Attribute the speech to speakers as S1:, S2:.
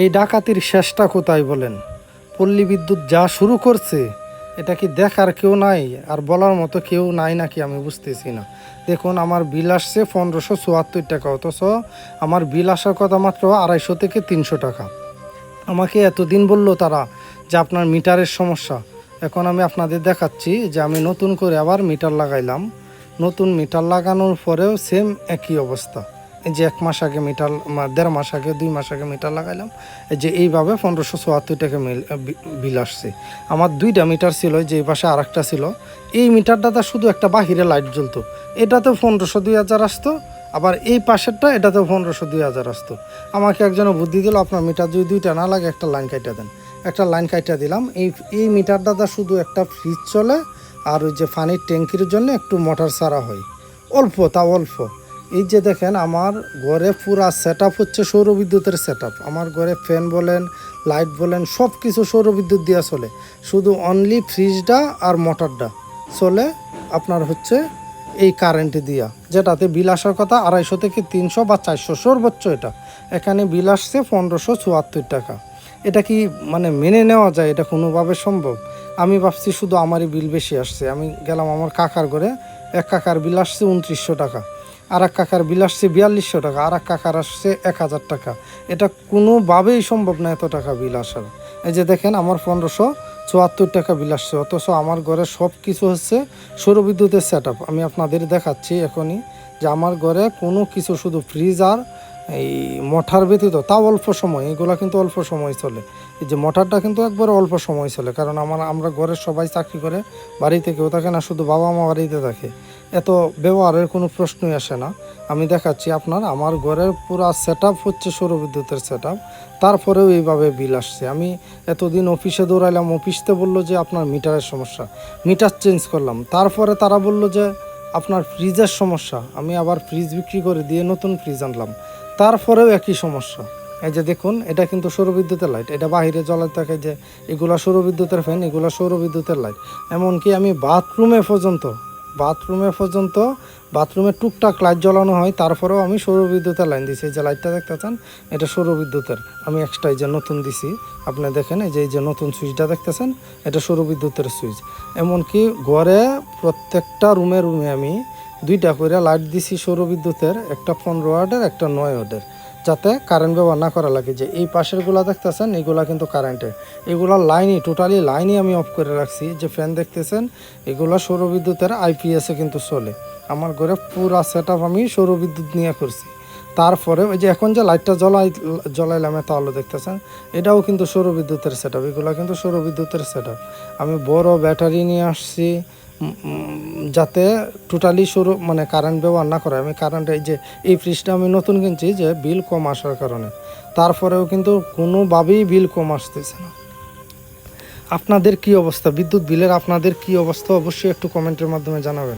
S1: এই ডাকাতির শেষটা কোথায় বলেন? পল্লী বিদ্যুৎ যা শুরু করছে, এটা কি দেখার কেউ নাই? আর বলার মতো কেউ নাই নাকি আমি বুঝতেছি না। দেখুন, আমার বিল আসছে পনেরোশো চুয়াত্তর টাকা, অথচ আমার বিল আসার কথা মাত্র আড়াইশো থেকে তিনশো টাকা। আমাকে এতদিন বলল তারা যে আপনার মিটারের সমস্যা। এখন আমি আপনাদের দেখাচ্ছি যে আমি নতুন করে আবার মিটার লাগাইলাম। নতুন মিটার লাগানোর পরেও সেম একই অবস্থা। যে এক মাস আগে মিটার দেড় মাস আগে, দুই মাস আগে মিটার লাগাইলাম যে এইভাবে পনেরোশো চুয়াত্তর টাকা বিল আসছে। আমার দুইটা মিটার ছিল যে পাশে আর একটা ছিল, এই মিটারটাতে শুধু একটা বাহিরে লাইট জ্বলতো। এটাতেও পনেরোশো দুই হাজার আসতো, আবার এই পাশেরটা এটাতেও পনেরোশো দুই হাজার আসতো। আমাকে একজনে বুদ্ধি দিল, আপনার মিটার যদি দুইটা না লাগে, একটা লাইন কাইটা দেন। একটা লাইন কাইটা দিলাম, এই এই মিটার দাদা শুধু একটা ফ্রিজ চলে, আর ওই যে পানির ট্যাঙ্কির জন্য একটু মোটর সারা হয়। অল্প তা অল্প। এই যে দেখেন, আমার ঘরে পুরা সেট হচ্ছে সৌর বিদ্যুতের সেট আমার ঘরে ফ্যান বলেন লাইট বলেন সব কিছু সৌর বিদ্যুৎ দিয়ে চলে। শুধু অনলি ফ্রিজটা আর মোটরটা চলে আপনার হচ্ছে এই কারেন্ট দিয়া। যেটাতে বিল আসার কথা আড়াইশো থেকে তিনশো বা চারশো সর্বোচ্চ এটা। এখানে বিল আসছে পনেরোশো চুয়াত্তর টাকা। এটা কি মানে মেনে নেওয়া যায়? এটা কোনোভাবে সম্ভব? আমি ভাবছি শুধু আমারই বিল বেশি আসছে। আমি গেলাম আমার কাকার ঘরে। এক কাকার বিল আসছে উনত্রিশশো টাকা। আর এক কাকার বিল আসছে বিয়াল্লিশশো টাকা আর এক কাকার আসছে এক হাজার টাকা। এটা কোনোভাবেই সম্ভব না এত টাকা বিল আসার। এই যে দেখেন, আমার পনেরোশো চুয়াত্তর টাকা বিল আসছে, অথচ আমার ঘরে সব কিছু হচ্ছে সৌরবিদ্যুতের সেট আমি আপনাদের দেখাচ্ছি এখনই যে আমার ঘরে কোনো কিছু, শুধু ফ্রিজ আর এই মঠার ব্যতীত, তাও অল্প সময়, এগুলো কিন্তু অল্প সময় চলে। এই যে মঠারটা কিন্তু একবার অল্প সময় চলে, কারণ আমার, আমরা ঘরের সবাই চাকরি করে, বাড়িতে কেউ থাকে না, শুধু বাবা মা বাড়িতে থাকে। এত ব্যবহারের কোনো প্রশ্নই আসে না। আমি দেখাচ্ছি আপনার, আমার ঘরের পুরা সেট হচ্ছে সৌরবিদ্যুতের সেট তারপরেও এইভাবে বিল আসছে। আমি এতদিন অফিসে দৌড়াইলাম, অফিসতে বলল যে আপনার মিটারের সমস্যা। মিটার চেঞ্জ করলাম, তারপরে তারা বলল যে আপনার ফ্রিজের সমস্যা। আমি আবার ফ্রিজ বিক্রি করে দিয়ে নতুন ফ্রিজ আনলাম। তারপরেও একই সমস্যা। এই যে দেখুন, এটা কিন্তু সৌরবিদ্যুতের লাইট এটা বাইরে জ্বলাতে থাকে যে এগুলা সৌরবিদ্যুতের ফ্যান এগুলা সৌরবিদ্যুতের লাইট এমনকি আমি বাথরুমে পর্যন্ত বাথরুমে পর্যন্ত বাথরুমে টুকটাক লাইট জ্বালানো হয়, তারপরেও আমি সৌরবিদ্যুতের লাইন দিছি। এই যে লাইটটা দেখতে চান, এটা সৌরবিদ্যুতের। আমি এক্সট্রা এই যে নতুন দিছি, আপনি দেখেন এই যে এই যে নতুন সুইচটা দেখতেছেন এটা সৌরবিদ্যুতের সুইচ এমনকি ঘরে প্রত্যেকটা রুমে রুমে আমি দুইটা করে লাইট দিছি সৌরবিদ্যুতের একটা পনেরো ওয়ার্ডের একটা নয় ওয়ার্ডের যাতে কারেন্ট ব্যবহার না করা লাগে। যে এই পাশেরগুলো দেখতেছেন, এগুলা কিন্তু কারেন্টের এগুলা লাইনই টোটালি লাইনই আমি অফ করে রাখছি। যে ফ্যান দেখতেছেন, এগুলা সৌরবিদ্যুতের আইপিএসে কিন্তু চলে। আমার ঘরে পুরা সেট আমি সৌরবিদ্যুৎ নিয়ে করছি। তারপরে ওই যে এখন যে লাইটটা জ্বলাই, জ্বলাইলাম এত আলো দেখতেছেন, এটাও কিন্তু সৌরবিদ্যুতের সেট আপ এগুলো কিন্তু সৌরবিদ্যুতের সেট আমি বড় ব্যাটারি নিয়ে আসছি যাতে টোটালি শুরু মানে কারেন্ট ব্যবহার না করে। আমি কারেন্ট এই যে, এই ফ্রিজটা আমি নতুন কিনছি যে বিল কম আসার কারণে। তারপরেও কিন্তু কোনোভাবেই বিল কম আসতেছে না। আপনাদের কি অবস্থা? বিদ্যুৎ বিলের আপনাদের কি অবস্থা? অবশ্যই একটু কমেন্টের মাধ্যমে জানাবেন।